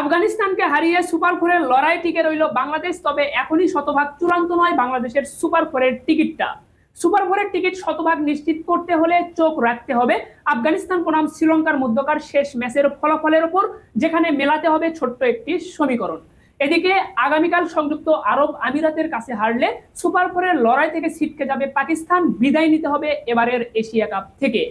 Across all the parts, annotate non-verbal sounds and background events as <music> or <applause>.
আফগানিস্তানকে হারিয়ে সুপার ফোরের লড়াই টিকে রইল বাংলাদেশ, তবে এখনই শতভাগ চূড়ান্ত নয় বাংলাদেশের সুপার ফোরের টিকিটটা। সুপার ফোরের টিকিট শতভাগ নিশ্চিত করতে হলে চোখ রাখতে হবে। আফগানিস্তান বনাম শ্রীলঙ্কার মধ্যকার শেষ ম্যাচের ফলাফলের ওপর, যেখানে মেলাতে হবে ছোট্ট একটি সমীকরণ। এদিকে আগামীকাল সংযুক্ত আরব আমিরাতের কাছে হারলে সুপার ফোরের লড়াই থেকে ছিটকে যাবে পাকিস্তান, বিদায় নিতে হবে এবারের এশিয়া কাপ থেকে।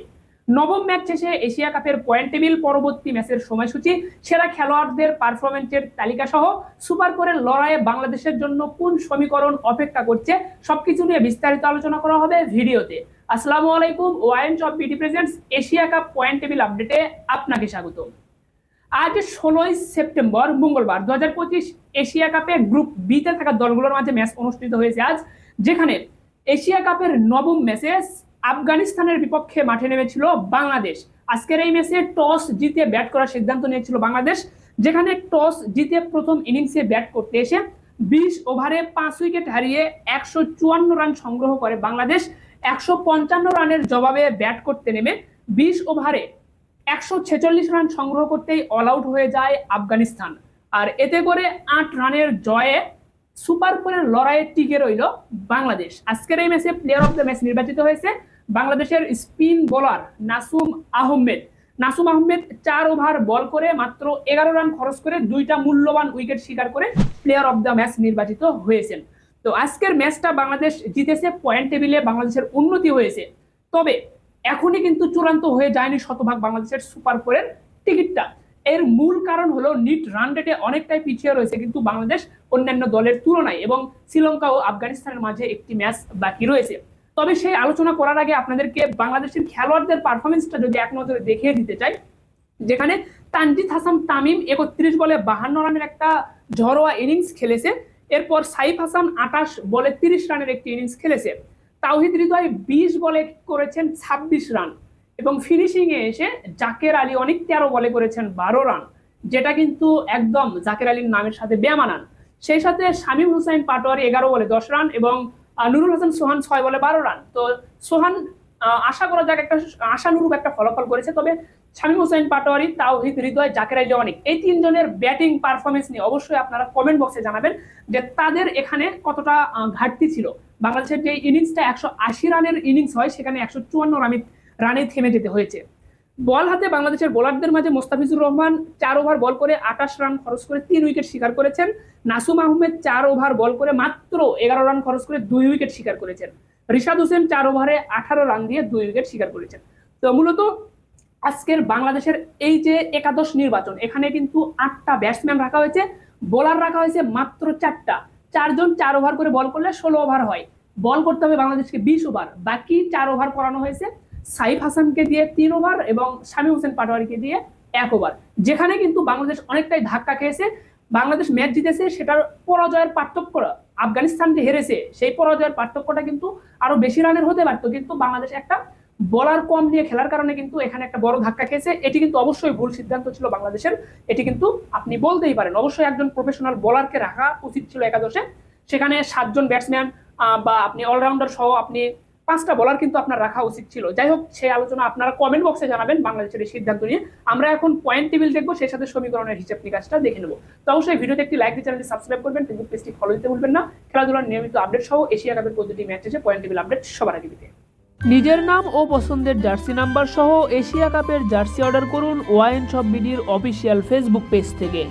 নবম ম্যাচ শেষে এশিয়া কাপের পয়েন্ট টেবিল পরবর্তী ম্যাচের সময়সূচি। সেরা খেলোয়াড়দের পারফরমেন্সের তালিকা সহ সুপার ফোরের লড়াইয়ে বাংলাদেশের জন্য কোন সমীকরণ অপেক্ষা করছে সবকিছু নিয়ে বিস্তারিত আলোচনা করা হবে ভিডিওতে। আসসালামু আলাইকুম, ওয়াইন অফ বিটি presents Asia cup point table আপডেটে আপনাকে স্বাগত আজ ষোলোই সেপ্টেম্বর, মঙ্গলবার দু হাজার পঁচিশ এশিয়া কাপে গ্রুপ বিতে থাকা দলগুলোর মাঝে ম্যাচ অনুষ্ঠিত হয়েছে আজ, যেখানে এশিয়া কাপের নবম ম্যাচে আফগানিস্তানের বিপক্ষে মাঠে নেমেছিল বাংলাদেশ। আজকের এই ম্যাচে টস জিতে ব্যাট করার সিদ্ধান্ত নিয়েছিল বাংলাদেশ, যেখানে টস জিতে প্রথম ইনিংসে ব্যাট করতে এসে বিশ ওভারে পাঁচ উইকেট হারিয়ে একশো চুয়ান্ন রান সংগ্রহ করে বাংলাদেশ। একশো পঞ্চান্ন রানের জবাবে ব্যাট করতে নেমে বিশ ওভারে একশো ছেচল্লিশ রান সংগ্রহ করতেই অল আউট হয়ে যায় আফগানিস্তান। আর এতে করে আট রানের জয়ে সুপার ফোরের লড়াইয়ে টিকে রইল বাংলাদেশ। আজকের এই ম্যাচে প্লেয়ার অফ দ্য ম্যাচ নির্বাচিত হয়েছে বাংলাদেশের স্পিন বোলার নাসুম আহমেদ। নাসুম আহমেদ চার ওভার বল করে মাত্র এগারো রান খরচ করে দুইটা মূল্যবান উইকেট শিকার করে প্লেয়ার অফ দ্য ম্যাচ নির্বাচিত হয়েছেন। তো আজকের ম্যাচটা বাংলাদেশ জিতেছে পয়েন্ট টেবিলে বাংলাদেশের উন্নতি হয়েছে। তবে এখনই কিন্তু চূড়ান্ত হয়ে যায়নি শতভাগ বাংলাদেশের সুপার ফোরের টিকিটটা এর মূল কারণ হলো নিট রান রেটে অনেকটাই পিছিয়ে রয়েছে কিন্তু বাংলাদেশ অন্যান্য দলের তুলনায় এবং শ্রীলঙ্কা ও আফগানিস্তানের মাঝে একটি ম্যাচ বাকি রয়েছে। তবে সেই আলোচনা করার আগে আপনাদেরকে বাংলাদেশের খেলোয়াড়দের পারফরমেন্সটা যদি এক নজরে দেখিয়ে দিতে চাই, যেখানে তানজিদ হাসান তামিম একত্রিশ বলে বাহান্ন রানের একটা ঝরোয়া ইনিংস খেলেছে, এরপর সাইফ হাসান আঠাশ বলে তিরিশ রানের একটি ইনিংস খেলেছে, তাওহিদ হৃদয় বিশ বলে করেছেন ছাব্বিশ রান, এবং ফিনিশিং এ এসে জাকের আলী অনেক তেরো বলে করেছেন বারো রান, যেটা কিন্তু একদম জাকের আলীর নামের সাথে বেমানান। সেই সাথে শামীম হুসাইন পাটোয়ারি এগারো বলে দশ রান এবং নুরুল হাসান সোহান ছয় বলে বারো রান। তো সোহান আশা করা যাক একটা আশানুরূপ একটা ফলাফল করেছে, তবে শামীম হোসেন, পাটোয়ারি, তাওহিদ, হৃদয়, জাকের আলী অনেক। এই তিনজনের ব্যাটিং পারফরমেন্স নিয়ে অবশ্যই আপনারা কমেন্ট বক্সে জানাবেন যে তাদের এখানে কতটা ঘাটতি ছিল। বাংলাদেশের যে ইনিংসটা একশো আশি রানের ইনিংস হয়, সেখানে একশো চুয়ান্ন রানে থেমে যেতে হয়েছে। বল হাতে বাংলাদেশের বোলারদের মাঝে মোস্তাফিজুর রহমান চার ওভার বল করে আঠাশ রান খরচ করে তিন উইকেট শিকার করেছেন। নাসুম আহমেদ চার ওভার বল করে মাত্র এগারো রান খরচ করে দুই উইকেট শিকার করেছেন। রিশাদ হোসেন চার ওভারে আঠারো রান দিয়ে দুই উইকেট শিকার করেছেন। তো মূলত আজকের বাংলাদেশের এই যে একাদশ নির্বাচন, এখানে কিন্তু আটটা ব্যাটসম্যান রাখা হয়েছে। বোলার রাখা হয়েছে মাত্র চারটা। চারজন চার ওভার করে বল করলে ষোলো ওভার হয়। বল করতে হবে বাংলাদেশকে বিশ ওভার। বাকি চার ওভার করানো হয়েছে সাইফ হাসানকে দিয়ে তিন ওভার এবং শামী হোসেন পাটোয়ারিকে দিয়ে এক ওভার। যেখানে কিন্তু বাংলাদেশ অনেকটাই ধাক্কা খেয়েছে। বাংলাদেশ ম্যাচ জিতেছে, সেটার পরাজয়ের পার্থক্য আফগানিস্তান যে হেরেছে, সেই পরাজয়ের পার্থক্যটা কিন্তু আরও বেশি রানের হতে পারতো। কিন্তু বাংলাদেশ একটা বলার কম নিয়ে খেলার কারণে কিন্তু এখানে একটা বড় ধাক্কা খেয়েছে। এটি কিন্তু অবশ্যই ভুল সিদ্ধান্ত ছিল বাংলাদেশের। এটি কিন্তু আপনি বলতেই পারেন। অবশ্যই একজন প্রফেশনাল বলারকে রাখা উচিত ছিল একাদশে। সেখানে সাতজন ব্যাটসম্যান বা আপনি অলরাউন্ডার সহ আপনি পাঁচটা বলার কিন্তু আপনার রাখা উচিত ছিল। যাই হোক, সেই আলোচনা আপনারা কমেন্ট বক্সে জানাবেন, বাংলাদেশের এই সিদ্ধান্ত নিয়ে। আমরা এখন পয়েন্ট টেবিল দেখব, সেই সাথে সমীকরণের হিসাব নিকাশটা দেখে নেব। তো অবশ্যই ভিডিওতে একটি লাইক দিয়ে চ্যানেলটি সাবস্ক্রাইব করবেন ফেসবুক পেজটি ফলো দিতে ভুলবেন না। খেলাধুলার নিয়মিত আপডেট সহ এশিয়া কাপের প্রতিটি ম্যাচ শেষে পয়েন্ট টেবিল আপডেট সবার আগে দিতে নিজের নাম ও পছন্দের জার্সি নাম্বার সহ এশিয়া কাপের জার্সি অর্ডার করুন ওয়াইন শপ বিডির অফিসিয়াল ফেসবুক পেজ থেকে।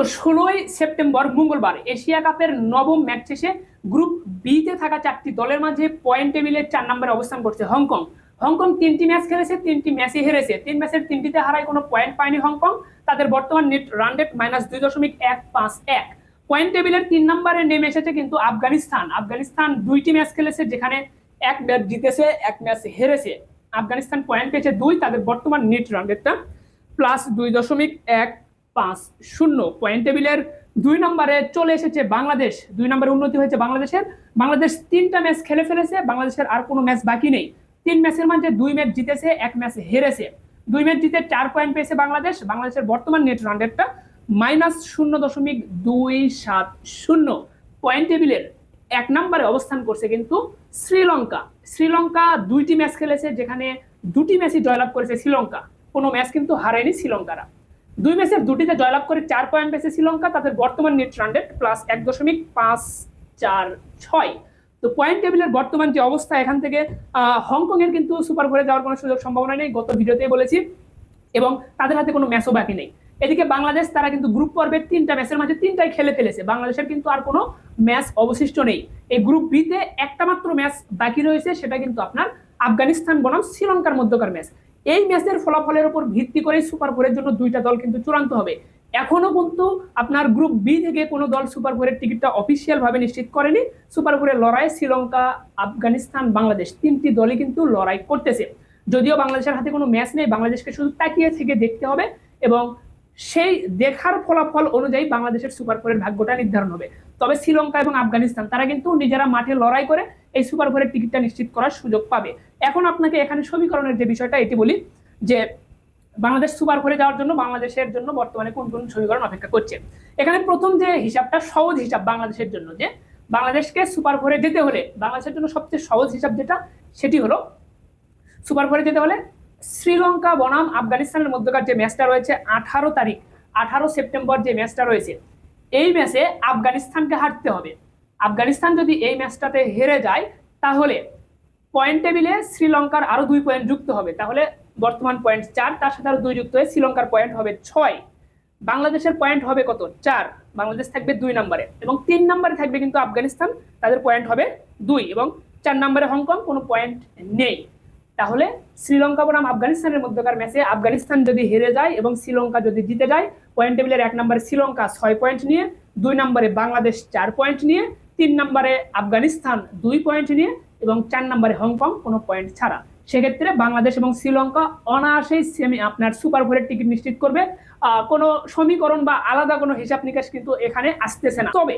তো ষোলোই সেপ্টেম্বর মঙ্গলবার এশিয়া কাপের নবম ম্যাচ শেষে গ্রুপ বিতে থাকা চারটি দলের মাঝে পয়েন্ট টেবিলের চার নম্বরে অবস্থান করছে হংকং। হংকং তিনটি ম্যাচ খেলেছে, তিনটি ম্যাচই হেরেছে। তিন ম্যাচের তিনটিতে হারায় কোনো পয়েন্ট পায়নি হংকং। তাদের বর্তমান নেট রান রেট মাইনাস দুই দশমিক এক পাঁচ এক। পয়েন্ট টেবিলের তিন নম্বরে নেমে এসেছে কিন্তু আফগানিস্তান। আফগানিস্তান দুইটি ম্যাচ খেলেছে, যেখানে এক ম্যাচ জিতেছে, এক ম্যাচ হেরেছে। আফগানিস্তান পয়েন্ট পেয়েছে দুই, তাদের বর্তমান নেট রান রেটটা প্লাস দুই দশমিক এক পাঁচ শূন্য। পয়েন্ট টেবিলের দুই নম্বরে চলে এসেছে বাংলাদেশ। দুই নম্বরে উন্নতি হয়েছে বাংলাদেশের। বাংলাদেশ তিনটা ম্যাচ খেলে ফেলেছে। বাংলাদেশের আর কোনো ম্যাচ বাকি নেই। তিন ম্যাচের মাঝে দুই ম্যাচ জিতেছে, এক ম্যাচ হেরেছে। দুই ম্যাচ জিতে চার পয়েন্ট পেয়েছে বাংলাদেশ। বাংলাদেশের বর্তমান নেট রান রেটটা মাইনাস শূন্য দশমিক দুই সাত শূন্য। পয়েন্ট টেবিলের এক নম্বরে অবস্থান করছে কিন্তু শ্রীলঙ্কা। শ্রীলঙ্কা দুইটি ম্যাচ খেলেছে, যেখানে দুটি ম্যাচই জয়লাভ করেছে শ্রীলঙ্কা। কোনো ম্যাচ কিন্তু হারায়নি শ্রীলঙ্কারা। দুই ম্যাচের দুটিতে জয়লাভ করে চার পয়েন্ট পেয়েছে শ্রীলঙ্কা, তাদের বর্তমান নেট রান রেট প্লাস এক দশমিক পাঁচ চার ছয়। তো পয়েন্ট টেবিলের বর্তমান যে অবস্থা, এখান থেকে হংকং এর কিন্তু সুপার ফোরে যাওয়ার কোনো সুযোগ সম্ভাবনা নেই, গত ভিডিওতেই বলেছি, এবং তাদের হাতে কোনো ম্যাচও বাকি নেই। এদিকে বাংলাদেশ, তারা কিন্তু গ্রুপ পর্বের তিনটা ম্যাচের মাঝে তিনটাই খেলে ফেলেছে। বাংলাদেশের কিন্তু আর কোনো ম্যাচ অবশিষ্ট নেই। এই গ্রুপ বিতে একটা মাত্র ম্যাচ বাকি রয়েছে, সেটা কিন্তু আপনার আফগানিস্তান বনাম শ্রীলঙ্কার মধ্যকার ম্যাচ। এই ম্যাচের ফলাফলের উপর ভিত্তি করে সুপার ফোরের জন্য দুইটা দল কিন্তু চূড়ান্ত হবে। এখনও কিন্তু আপনার গ্রুপ বি থেকে কোনো দল সুপার ফোরের টিকিটটা অফিসিয়াল ভাবে নিশ্চিত করেনি। সুপার ফোরের লড়াই শ্রীলঙ্কা, আফগানিস্তান, বাংলাদেশ তিনটি দলই কিন্তু লড়াই করতেছে। যদিও বাংলাদেশের হাতে কোনো ম্যাচ নেই, বাংলাদেশকে শুধু তাকিয়ে থেকে দেখতে হবে এবং সেই দেখার ফলাফল অনুযায়ী বাংলাদেশের সুপার ফোরের ভাগ্যটা নির্ধারণ হবে। তবে শ্রীলঙ্কা এবং আফগানিস্তান, তারা কিন্তু নিজেরা মাঠে লড়াই করে এই সুপার ফোরের টিকিটটা নিশ্চিত করার সুযোগ পাবে। এখন আপনাকে এখানে সমীকরণের যে বিষয়টা, এটি বলি যে বাংলাদেশ সুপার ফোরে যাওয়ার জন্য বাংলাদেশের জন্য বর্তমানে কোন কোন সমীকরণ অপেক্ষা করছে। এখানে প্রথম যে হিসাবটা, সহজ হিসাব বাংলাদেশের জন্য যে বাংলাদেশকে সুপার ফোরে যেতে হলে, বাংলাদেশের জন্য সবচেয়ে সহজ হিসাব যেটা, সেটি হলো সুপার ফোরে যেতে হলে শ্রীলঙ্কা বনাম আফগানিস্তানের মধ্যকার যে ম্যাচটা রয়েছে আঠারো তারিখ, আঠারো সেপ্টেম্বর যে ম্যাচটা রয়েছে, এই ম্যাচে আফগানিস্তানকে হারতে হবে। আফগানিস্তান যদি এই ম্যাচটাতে হেরে যায়, তাহলে পয়েন্ট টেবিলে শ্রীলঙ্কার আরও দুই পয়েন্ট যুক্ত হবে। তাহলে বর্তমান পয়েন্ট চার, তার সাথে আরও দুই যুক্ত হয়ে শ্রীলঙ্কার পয়েন্ট হবে ছয়। বাংলাদেশের পয়েন্ট হবে কত? চার। বাংলাদেশ থাকবে দুই নম্বরে এবং তিন নম্বরে থাকবে কিন্তু আফগানিস্তান, তাদের পয়েন্ট হবে দুই এবং চার নম্বরে হংকং, কোনো পয়েন্ট নেই। তাহলে শ্রীলঙ্কা বনাম আফগানিস্তানের মধ্যকার ম্যাচে আফগানিস্তান যদি হেরে যায় এবং শ্রীলঙ্কা যদি জিতে যায় পয়েন্ট টেবিলের এক নম্বরে শ্রীলঙ্কা ছয় পয়েন্ট নিয়ে, দুই নম্বরে বাংলাদেশ চার পয়েন্ট নিয়ে, তিন নম্বরে আফগানিস্তান দুই পয়েন্ট নিয়ে এবং চার নম্বরে হংকং কোনো পয়েন্ট ছাড়া। সেক্ষেত্রে বাংলাদেশ এবং শ্রীলঙ্কা অনায়াসেই সেমি আপনার সুপার ফোরের টিকিট নিশ্চিত করবে। কোনো সমীকরণ বা আলাদা কোনো হিসাব নিকাশ কিন্তু এখানে আসতেছে না। তবে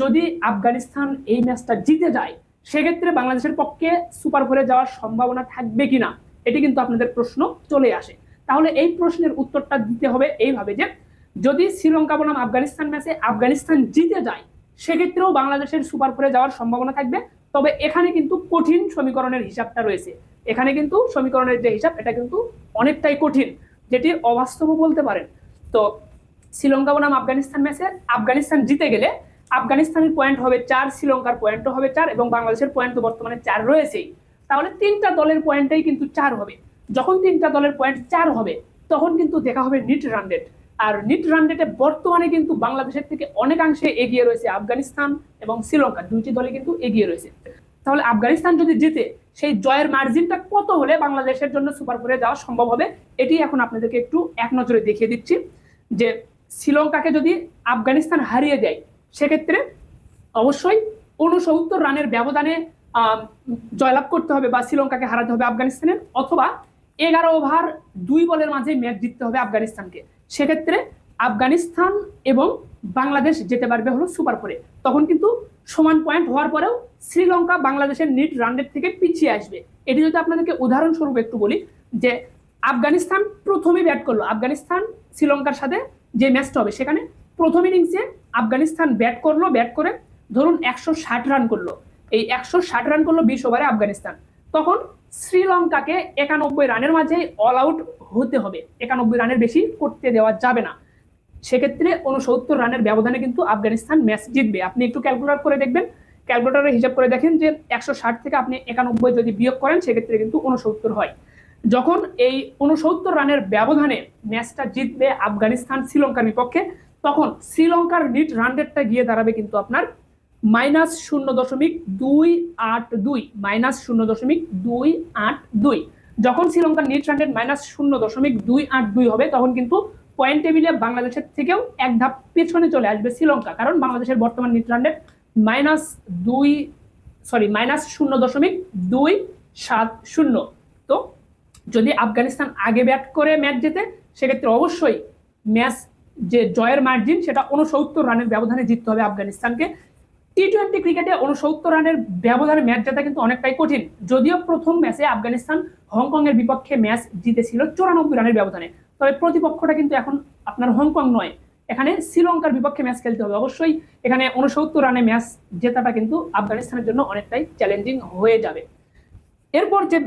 যদি আফগানিস্তান এই ম্যাচটা জিতে যায় সেক্ষেত্রে বাংলাদেশের পক্ষে সুপার ফোরে যাওয়ার সম্ভাবনা থাকবে কিনা, এটি কিন্তু আপনাদের প্রশ্ন চলে আসে। তাহলে এই প্রশ্নের উত্তরটা দিতে হবে এইভাবে যে, যদি শ্রীলঙ্কা বনাম আফগানিস্তান ম্যাচে আফগানিস্তান জিতে যায়, সেক্ষেত্রেও বাংলাদেশের সুপার ফোরে যাওয়ার সম্ভাবনা থাকবে। তবে এখানে কিন্তু কঠিন সমীকরণের হিসাবটা রয়েছে। এখানে কিন্তু সমীকরণের যে হিসাব, এটা কিন্তু অনেকটাই কঠিন, যেটি অবাস্তব বলতে পারেন। তো শ্রীলঙ্কা বনাম আফগানিস্তান ম্যাচে আফগানিস্তান জিতে গেলে আফগানিস্তানের পয়েন্ট হবে চার, শ্রীলঙ্কার পয়েন্টও হবে চার এবং বাংলাদেশের পয়েন্ট তো বর্তমানে চার রয়েছেই। তাহলে তিনটা দলের পয়েন্টেই কিন্তু চার হবে। যখন তিনটা দলের পয়েন্ট চার হবে, তখন কিন্তু দেখা হবে নিট রান রেট আর নিট রান রেটে বর্তমানে কিন্তু বাংলাদেশের থেকে অনেকাংশে এগিয়ে রয়েছে আফগানিস্তান এবং শ্রীলঙ্কা। দুইটি দলে কিন্তু এগিয়ে রয়েছে। তাহলে আফগানিস্তান যদি জিতে, সেই জয়ের মার্জিনটা কত হলে বাংলাদেশের জন্য সুপার ফোরে যাওয়া সম্ভব হবে? এটি এখন আপনাদেরকে একটু এক নজরে দেখিয়ে দিচ্ছি যে শ্রীলঙ্কাকে যদি আফগানিস্তান হারিয়ে দেয় সেক্ষেত্রে অবশ্যই উনসত্তর রানের ব্যবধানে জয়লাভ করতে হবে বা শ্রীলঙ্কাকে হারাতে হবে আফগানিস্তানের, অথবা এগারো ওভার দুই বলের মাঝে ম্যাচ জিততে হবে আফগানিস্তানকে। সেক্ষেত্রে আফগানিস্তান এবং বাংলাদেশ যেতে পারবে হলো সুপার ফোরে। তখন কিন্তু সমান পয়েন্ট হওয়ার পরেও শ্রীলঙ্কা বাংলাদেশের নিট রানের থেকে পিছিয়ে আসবে। এটি যদি আপনাদেরকে উদাহরণস্বরূপ একটু বলি, যে আফগানিস্তান প্রথমে ব্যাট করল। আফগানিস্তান শ্রীলঙ্কার সাথে যে ম্যাচটা হবে, সেখানে প্রথম ইনিংসে আফগানিস্তান ব্যাট করল ব্যাট করে ধরুন একশো ষাট রান করল। এই একশো ষাট রান করল বিশ ওভারে আফগানিস্তান। তখন শ্রীলঙ্কাকে একানব্বই রানের মাঝে অল আউট হতে হবে। একানব্বই রানের বেশি করতে দেওয়া যাবে না। সেক্ষেত্রে উনসত্তর রানের ব্যবধানে কিন্তু আফগানিস্তান ম্যাচ জিতবে। আপনি একটু ক্যালকুলেট করে দেখবেন। ক্যালকুলেটারে হিসাব করে দেখেন যে একশো ষাট থেকে আপনি একানব্বই যদি বিয়োগ করেন, সেক্ষেত্রে কিন্তু উনসত্তর হয়। যখন এই উনসত্তর রানের ব্যবধানে ম্যাচটা জিতবে আফগানিস্তান শ্রীলঙ্কার বিপক্ষে তখন শ্রীলঙ্কার নিট রান রেটটা গিয়ে দাঁড়াবে কিন্তু আপনার মাইনাস শূন্য দশমিক দুই আট দুই, মাইনাস শূন্য দশমিক দুই আট দুই। যখন শ্রীলঙ্কার নিট রান রেট মাইনাস শূন্য দশমিক দুই আট দুই হবে, তখন কিন্তু পয়েন্ট টেবিলে বাংলাদেশের থেকেও এক ধাপ পেছনে চলে আসবে শ্রীলঙ্কা। কারণ বাংলাদেশের বর্তমান নিট রান রেট মাইনাস দুই, সরি, মাইনাস শূন্য দশমিক দুই সাত শূন্য। তো যদি আফগানিস্তান আগে ব্যাট করে ম্যাচ জেতে, সেক্ষেত্রে অবশ্যই ম্যাচ যে জয়ের মার্জিন সেটা উনসত্তর রানের ব্যবধানে জিততে হবে আফগানিস্তানকে। টি টোয়েন্টি ক্রিকেটে উনসত্তর রানের ব্যবধানে ম্যাচ জেতা কিন্তু অনেকটাই কঠিন। যদিও প্রথম ম্যাচে আফগানিস্তান হংকং এর বিপক্ষে ম্যাচ জিতেছিল চৌরানব্বই রানের ব্যবধানে। তবে প্রতিপক্ষটা কিন্তু এখন আপনার হংকং নয়। এখানে শ্রীলঙ্কার বিপক্ষে ম্যাচ খেলতে হবে। অবশ্যই এখানে উনসত্তর রানে ম্যাচ জেতাটা কিন্তু আফগানিস্তানের জন্য অনেকটাই চ্যালেঞ্জিং হয়ে যাবে। এরপর যে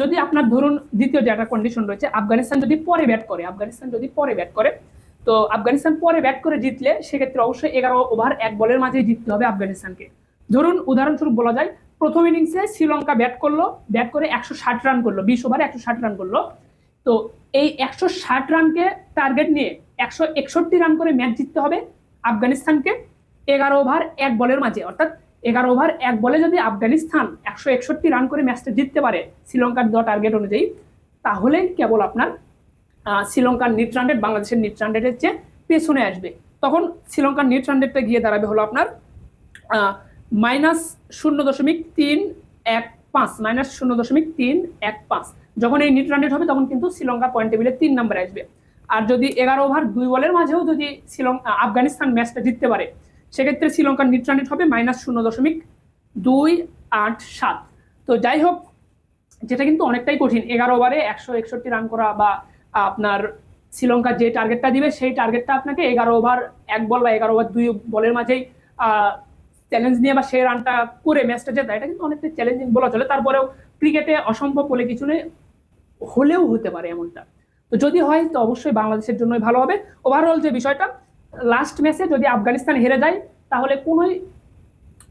যদি আপনার ধরুন দ্বিতীয় যে একটা কন্ডিশন রয়েছে, আফগানিস্তান যদি পরে ব্যাট করে, আফগানিস্তান যদি পরে ব্যাট করে তো আফগানিস্তান পরে ব্যাট করে জিতলে সেক্ষেত্রে অবশ্যই এগারো ওভার এক বলের মাঝে জিততে হবে আফগানিস্তানকে। ধরুন, উদাহরণস্বরূপ বলা যায়, প্রথম ইনিংসে শ্রীলঙ্কা ব্যাট করল ব্যাট করে একশো ষাট রান করল, বিশ ওভারে একশো ষাট রান করল। তো এই একশো ষাট রানকে টার্গেট নিয়ে একশো একষট্টি রান করে ম্যাচ জিততে হবে আফগানিস্তানকে এগারো ওভার এক বলের মাঝে। অর্থাৎ এগারো ওভার এক বলে যদি আফগানিস্তান একশো একষট্টি রান করে ম্যাচটা জিততে পারে শ্রীলঙ্কার দেওয়া টার্গেট অনুযায়ী, তাহলে কেবল আপনার শ্রীলঙ্কার নিট রান রেট বাংলাদেশের নিট রান রেটের চেয়ে পেছনে আসবে। তখন শ্রীলঙ্কার নিট রান রেটটা গিয়ে দাঁড়াবে হলো আপনার মাইনাস শূন্য দশমিক তিন এক পাঁচ মাইনাস শূন্য দশমিক তিন এক পাঁচ। যখন এই নিট রান রেট হবে, তখন কিন্তু শ্রীলঙ্কা পয়েন্ট টেবিলে তিন নম্বরে আসবে। আর যদি এগারো ওভার দুই বলের মাঝেও যদি শ্রীলঙ্কা আফগানিস্তান ম্যাচটা জিততে পারে, সেক্ষেত্রে শ্রীলঙ্কার নিট রান রেট হবে মাইনাস শূন্য দশমিক দুই আট সাত। তো যাই হোক, যেটা কিন্তু অনেকটাই কঠিন। এগারো ওভারে একশো একষট্টি রান করা বা আপনার শ্রীলঙ্কা যে টার্গেটটা দিবে, সেই টার্গেটটা আপনাকে এগারো ওভার এক বল বা এগারো ওভার দুই বলের মাঝেই চ্যালেঞ্জ নিয়ে বা সেই রানটা করে ম্যাচটা জেতা এটা কিন্তু অনেকটা চ্যালেঞ্জিং বলা চলে। তারপরেও ক্রিকেটে অসম্ভব বলে কিছু নেই, হলেও হতে পারে এমনটা। তো যদি হয়, তো অবশ্যই বাংলাদেশের জন্যই ভালো হবে। ওভারঅল যে বিষয়টা লাস্ট ম্যাচে যদি আফগানিস্তান হেরে যায়, তাহলে কোনোই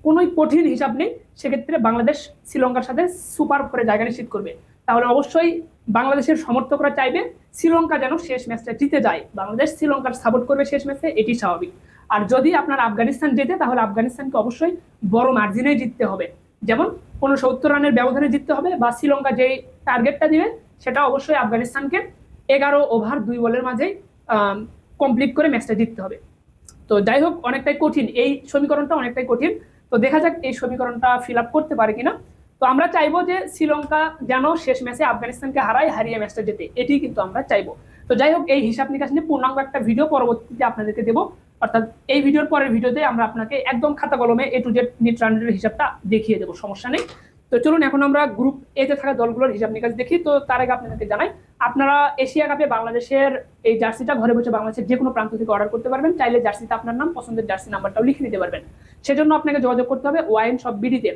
কোনোই কঠিন হিসাব নেই। সেক্ষেত্রে বাংলাদেশ শ্রীলঙ্কার সাথে সুপার ফোরে জায়গা নিশ্চিত করবে। তাহলে অবশ্যই বাংলাদেশের সমর্থকরা চাইবে শ্রীলঙ্কা যেন শেষ ম্যাচটা জিতে যায়। বাংলাদেশ শ্রীলঙ্কার সাপোর্ট করবে শেষ ম্যাচে, এটি স্বাভাবিক। আর যদি আপনার আফগানিস্তান জেতে, তাহলে আফগানিস্তানকে অবশ্যই বড় মার্জিনে জিততে হবে। যেমন কোনো সত্তর রানের ব্যবধানে জিততে হবে বা শ্রীলঙ্কা যেই টার্গেটটা দিবে, সেটা অবশ্যই আফগানিস্তানকে এগারো ওভার দুই বলের মাঝেই কমপ্লিট করে ম্যাচটা জিততে হবে। তো যাই হোক, অনেকটাই কঠিন। এই সমীকরণটা অনেকটাই কঠিন। তো দেখা যাক এই সমীকরণটা ফিল আপ করতে পারে কিনা। তো আমরা চাইব যে শ্রীলঙ্কা যেন শেষ ম্যাচে আফগানিস্তানকে হারায়, হারিয়ে ম্যাচটা জেতে। এটি কিন্তু আমরা চাইব। তো যাই হোক, এই হিসাব নিকাশ নিয়ে পূর্ণাঙ্গ একটা ভিডিও পরবর্তীতে আপনাদেরকে দেবো। অর্থাৎ এই ভিডিওর পরের ভিডিওতে আমরা আপনাকে একদম খাতা কলমে এ টু জেড নিট রানের হিসাবটা দেখিয়ে দেবো। সমস্যা নেই। তো চলুন, এখন আমরা গ্রুপ এতে থাকা দলগুলোর হিসাব নিকাশ দেখি। তো তার আগে আপনাদেরকে জানাই, আপনারা এশিয়া কাপে বাংলাদেশের এই জার্সিটা ঘরে বসে বাংলাদেশের যে কোনো প্রান্ত থেকে অর্ডার করতে পারবেন। চাইলে জার্সিতে আপনার নাম, পছন্দের জার্সি নাম্বারটাও লিখে নিতে পারবেন। সেজন্য আপনাকে যোগাযোগ করতে হবে ওয়াইন সব বিডিতে।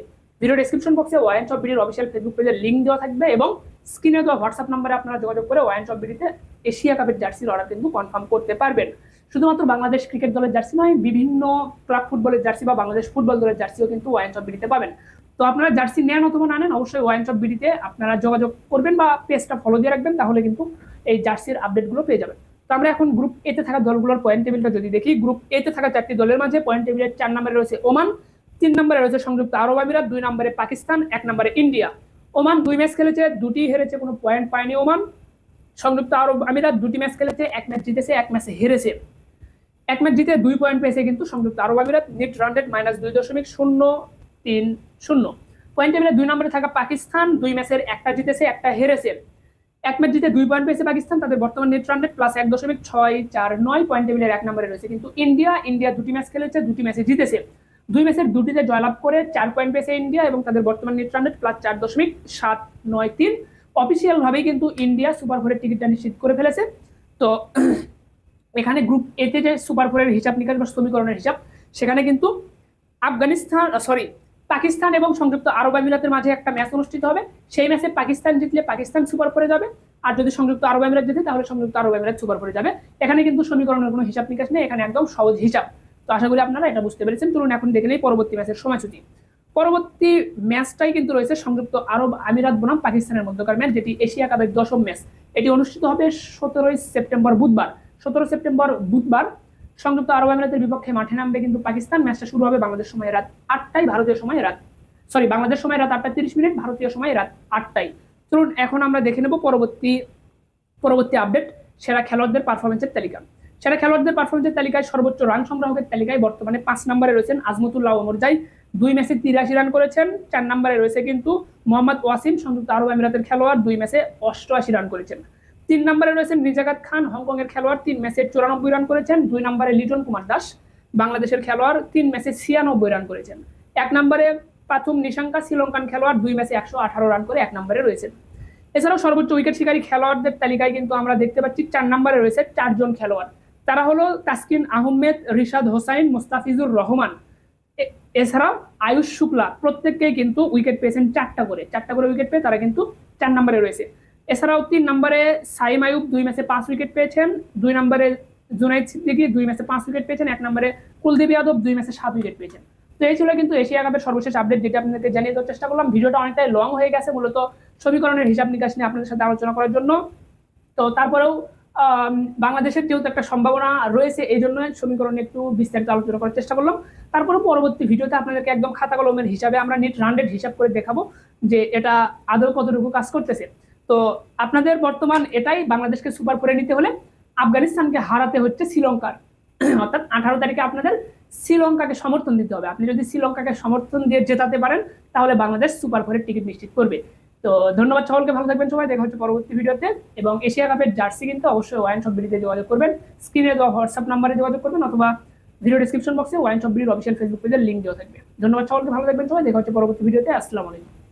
ভিডিও ডেসক্রিপশন বক্সে ওয়াইন সব বিডির অফিসিয়াল ফেসবুক পেজের লিঙ্ক দেওয়া থাকবে এবং স্ক্রিনে দেওয়া হোয়াটসঅ্যাপ নাম্বারে আপনারা যোগাযোগ করে ওয়াইন সব বিডিতে এশিয়া কাপের জার্সির অর্ডার কিন্তু কনফার্ম করতে পারবেন। শুধুমাত্র বাংলাদেশ ক্রিকেট দলের জার্সি নয়, বিভিন্ন ক্লাব ফুটবলের জার্সি বা বাংলাদেশ ফুটবল দলের জার্সিও কিন্তু ওয়াইন সব বিডিতে পাবেন। তো আপনারা জার্সি নেন অথবা না নেন, অবশ্যই ওয়াইন সব বিডিতে আপনারা যোগাযোগ করবেন বা পেজটা ফলো দিয়ে রাখবেন, তাহলে কিন্তু এই জার্সির আপডেটগুলো পেয়ে যাবেন। তো আমরা এখন গ্রুপ এতে থাকা দলগুলোর পয়েন্ট টেবিলটা যদি দেখি গ্রুপ এতে থাকা চারটি দলের মাঝে পয়েন্ট টেবিলের চার নম্বরে রয়েছে ওমান তিন নম্বরে রয়েছে সংযুক্ত আরব আমিরাত, দুই নম্বরে পাকিস্তান, এক নম্বরে ইন্ডিয়া। ওমান দুই ম্যাচ খেলেছে, দুটি হেরেছে, কোনো পয়েন্ট পায়নি ওমান। সংযুক্ত আরব আমিরাত দুটি ম্যাচ খেলেছে, এক ম্যাচ জিতেছে, এক ম্যাচে হেরেছে। এক ম্যাচ জিতে দুই পয়েন্ট পেয়েছে কিন্তু সংযুক্ত আরব আমিরাত নেট রান রেট মাইনাস দুই দশমিক শূন্য তিন শূন্য। পয়েন্ট টেবিলে দুই নম্বরে থাকা পাকিস্তান, দুই ম্যাচের একটা জিতেছে, একটা হেরেছে। এক ম্যাচ জিতে দুই পয়েন্ট পেয়েছে পাকিস্তান, তাদের বর্তমান নেট রান রেট প্লাস এক দশমিক ছয় চার নয়। পয়েন্ট টেবিলের এক নম্বরে রয়েছে কিন্তু ইন্ডিয়া ইন্ডিয়া দুটি ম্যাচ খেলেছে, দুটি ম্যাচে জিতেছে। দুই ম্যাচের দুটিতে জয়লাভ করে চার পয়েন্ট পেয়েছে ইন্ডিয়া এবং তাদের বর্তমান নেট রান প্লাস চার দশমিক সাত নয় তিন। অফিসিয়ালভাবেই কিন্তু ইন্ডিয়া সুপার ফোরের টিকিটটা নিশ্চিত করে ফেলেছে। তো <clears throat> এখানে গ্রুপ এতে যে সুপার ফোরের হিসাব নিকাশ বা সমীকরণের হিসাব, সেখানে কিন্তু আফগানিস্তান সরি পাকিস্তান এবং সংযুক্ত আরব আমিরাতের মাঝে একটা ম্যাচ অনুষ্ঠিত হবে। সেই ম্যাচে পাকিস্তান জিতলে পাকিস্তান সুপার ফোরে যাবে। আর যদি সংযুক্ত আরব আমিরাত জিতে, তাহলে সংযুক্ত আরব আমিরাত সুপার ফোরে যাবে। এখানে কিন্তু সমীকরণের কোনো হিসাব নিকাশ নেই, এখানে একদম সহজ হিসাব। তো আশা করি আপনারা এটা বুঝতে পেরেছেন। চলুন এখন দেখে নেই পরবর্তী ম্যাচের সময়সূচি। পরবর্তী ম্যাচটাই কিন্তু রয়েছে সংযুক্ত আরব আমিরাত বনাম পাকিস্তানের মধ্যকার ম্যাচ, যেটি এশিয়া কাপের দশম ম্যাচ। এটি অনুষ্ঠিত হবে সতেরোই সেপ্টেম্বর বুধবার। সতেরো সেপ্টেম্বর বুধবার সংযুক্ত আরব আমিরাতের বিপক্ষে মাঠে নামবে কিন্তু পাকিস্তান। ম্যাচটা শুরু হবে বাংলাদেশ সময় রাত আটটায়, ভারতীয় সময় রাত সরি, বাংলাদেশ সময় রাত আটটা তিরিশ মিনিট, ভারতীয় সময় রাত আটটায়। চলুন এখন আমরা দেখে নেব পরবর্তী পরবর্তী আপডেট, সেরা খেলোয়াড়দের পারফরমেন্সের তালিকা। সেরা খেলোয়াড়দের পারফরমেন্সের তালিকায় সর্বোচ্চ রান সংগ্রাহকের তালিকায় বর্তমানে পাঁচ নম্বরে রয়েছেন আজমতুল্লাহ ওমরজাই দুই ম্যাচে তিরাশি রান করেছেন, চার নম্বরে রয়েছে কিন্তু মোহাম্মদ ওয়াসিম, সংযুক্ত আরব আমিরাতের খেলোয়াড়, দুই ম্যাচে অষ্টআশি রান করেছেন। তিন নম্বরে রয়েছেন নিজাকাত খান হংকং এর খেলোয়াড়, তিন ম্যাচে চুরানব্বই রান করেছেন, দুই নম্বরে লিটন কুমার দাস, বাংলাদেশের খেলোয়াড়, তিন ম্যাচে ছিয়ানব্বই রান করেছেন। এক নম্বরে প্রাথম নিশাঙ্কা, শ্রীলঙ্কান খেলোয়াড়, দুই ম্যাচে একশো আঠারো রান করে এক নম্বরে রয়েছেন। এছাড়াও সর্বোচ্চ উইকেট শিকারী খেলোয়াড়দের তালিকায় কিন্তু আমরা দেখতে পাচ্ছি, চার নম্বরে রয়েছে চারজন খেলোয়াড়। তারা হলো তাসকিন আহমেদ, রিশাদ হোসাইন, মুস্তাফিজুর রহমান। এছাড়াও আয়ুষ শুক্লা, প্রত্যেককেই কিন্তু উইকেট পেয়েছেন চারটা করে। চারটা করে উইকেট পেয়ে তারা কিন্তু চার নম্বরে রয়েছে। এছাড়াও তিন নম্বরে সাইম আয়ুব দুই ম্যাচে পাঁচ উইকেট পেয়েছেন। দুই নম্বরে জুনাইদ সিদ্দিকি দুই ম্যাচে পাঁচ উইকেট পেয়েছেন। এক নম্বরে কুলদীপ যাদব দুই ম্যাচে সাত উইকেট পেয়েছেন। তো এই ছিল কিন্তু এশিয়া কাপের সর্বশেষ আপডেট যেটা আপনাদেরকে জানিয়ে দেওয়ার চেষ্টা করলাম। ভিডিওটা অনেকটাই লং হয়ে গেছে মূলত সমীকরণের হিসাব নিকাশ নিয়ে আপনাদের সাথে আলোচনা করার জন্য। তো তারপরেও বাংলাদেশের যেহেতু একটা সম্ভাবনা রয়েছে এই জন্য সমীকরণে একটু বিস্তারিত আলোচনা করার চেষ্টা করলাম। তারপরে পরবর্তী ভিডিওতে আপনাদেরকে একদম খাতা কলমের হিসাবে আমরা নেট রান্ডেড হিসাব করে দেখাবো যে এটা আদৌ কতটুকু কাজ করতেছে। তো আপনাদের বর্তমান এটাই বাংলাদেশকে সুপার করে নিতে হলে আফগানিস্তানকে হারাতে হচ্ছে শ্রীলঙ্কার। <clears throat> অর্থাৎ আঠারো তারিখে আপনাদের শ্রীলঙ্কাকে সমর্থন দিতে হবে। আপনি যদি শ্রীলঙ্কাকে সমর্থন দিয়ে জেতাতে পারেন, তাহলে বাংলাদেশ সুপার ফোরের টিকিট নিশ্চিত করবে। তো ধন্যবাদ সকলকে, ভালো থাকবেন সবাই, দেখা হচ্ছে পরবর্তী ভিডিওতে। এবং এশিয়া কাপের জার্সি কিন্তু অবশ্যই ওয়াইন শপ বিডিতে যোগাযোগ করবেন। স্ক্রিনে দেওয়া হোয়াটসঅ্যাপ নাম্বারে যোগাযোগ করবেন অথবা ভিডিও ডিসক্রিপশন বক্সে ওয়াইন শপ বিডির অফিসিয়াল ফেসবুক পেজের লিঙ্ক দেওয়া থাকবে। ধন্যবাদ সকলকে, ভালো থাকবেন সবাই, দেখা হচ্ছে পরবর্তী ভিডিওতে। আসসালামু আলাইকুম।